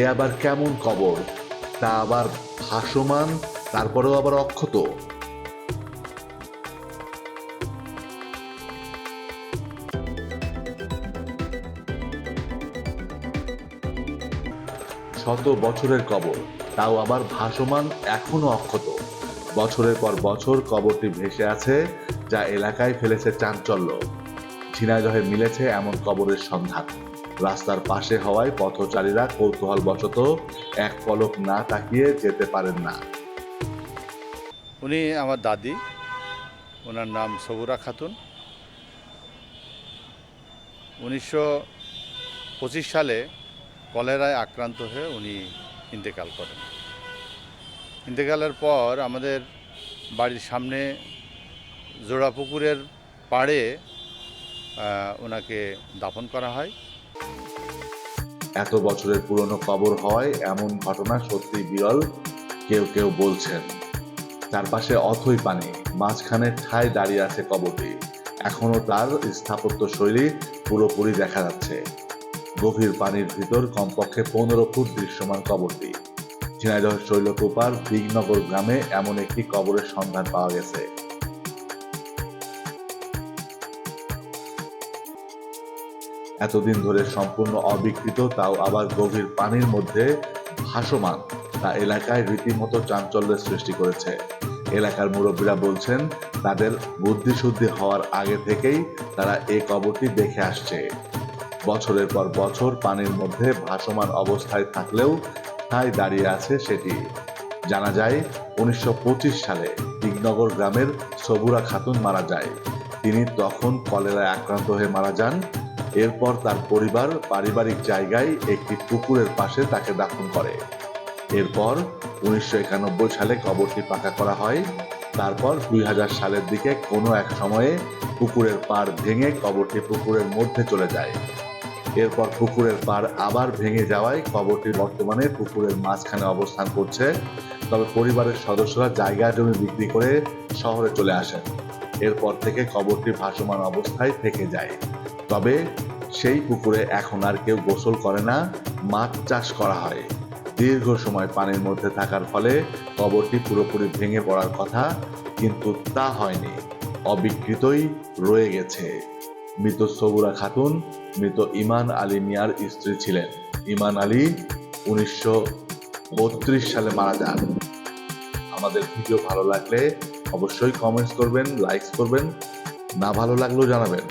এ আবার কেমন কবর তা আবার ভাসমান, তারপরেও আবার অক্ষত। শত বছরের কবর, তাও আবার ভাসমান, এখনও অক্ষত। বছরের পর বছর কবরটি ভেসে আছে, যা এলাকায় ফেলেছে চাঞ্চল্য। ঝিনাইদহে মিলেছে এমন কবরের সন্ধান। রাস্তার পাশে হওয়ায় পথচারীরা কৌতূহল বশত এক পলক না তাকিয়ে যেতে পারেন না। উনি আমার দাদি। ওনার নাম সবুরা খাতুন। উনিশশো পঁচিশ সালে কলেরায় আক্রান্ত হয়ে উনি ইন্তেকাল করেন। ইন্তেকালের পর আমাদের বাড়ির সামনে জোড়া পুকুরের পাড়ে ওনাকে দাফন করা হয়। এত বছরের পুরনো কবর হয়, এমন ঘটনা সত্যি বিরল, কেউ কেউ বলছেন। চারপাশে অথই পানি, মাঝখানে ঠায় দাঁড়িয়ে আছে কবরটি। এখনও তার স্থাপত্য শৈলী পুরোপুরি দেখা যাচ্ছে। গভীর পানির ভিতর কমপক্ষে পনেরো ফুট দৃশ্যমান কবরটি। ঝিনাইদহ শৈলকুপার দিগনগর গ্রামে এমন একটি কবরের সন্ধান পাওয়া গেছে। এতদিন ধরে সম্পূর্ণ অবিকৃত, তাও আবার গভীর পানির মধ্যে ভাসমান। তা এলাকায় রীতিমতো চাঞ্চল্যের সৃষ্টি করেছে। এলাকার মুরব্বীরা বলছেন, তাদের বুদ্ধিশুদ্ধি হওয়ার আগে থেকেই তারা এই কবরটি দেখে আসছে। বছরের পর বছর পানির মধ্যে ভাসমান অবস্থায় থাকলেও তাই দাঁড়িয়ে আছে সেটি। জানা যায়, উনিশশো পঁচিশ সালে দিগনগর গ্রামের সবুরা খাতুন মারা যায়। তিনি তখন কলেরায় আক্রান্ত হয়ে মারা যান। এরপর তার পরিবার পারিবারিক জায়গায় একটি পুকুরের পাশে তাকে দাফন করে। এরপর উনিশশো একানব্বই সালে কবরটি পাকা করা হয়। তারপর দুই হাজার সালের দিকে কোনো এক সময়ে পুকুরের পাড় ভেঙে কবরটি পুকুরের মধ্যে চলে যায়। এরপর পুকুরের পাড় আবার ভেঙে যাওয়ায় কবরটি বর্তমানে পুকুরের মাঝখানে অবস্থান করছে। তবে পরিবারের সদস্যরা জায়গা জমি বিক্রি করে শহরে চলে আসেন। এরপর থেকে কবরটি ভাসমান অবস্থায় থেকে যায়। তবে সেই পুকুরে এখন আর কেউ গোসল করে না, মাছ চাষ করা হয়। দীর্ঘ সময় পানির মধ্যে থাকার ফলে কবরটি পুরোপুরি ভেঙে পড়ার কথা কিন্তু তা হয়নি, অবিকৃতই রয়ে গেছে। মৃত সবুরা খাতুন, মৃত ইমান আলী মিয়ার স্ত্রী ছিলেন। ইমান আলী উনিশশো বত্রিশ সালে মারা যান। আমাদের ভিডিও ভালো লাগলে অবশ্যই কমেন্টস করবেন লাইকস করবেন, না ভালো লাগলেও জানাবেন।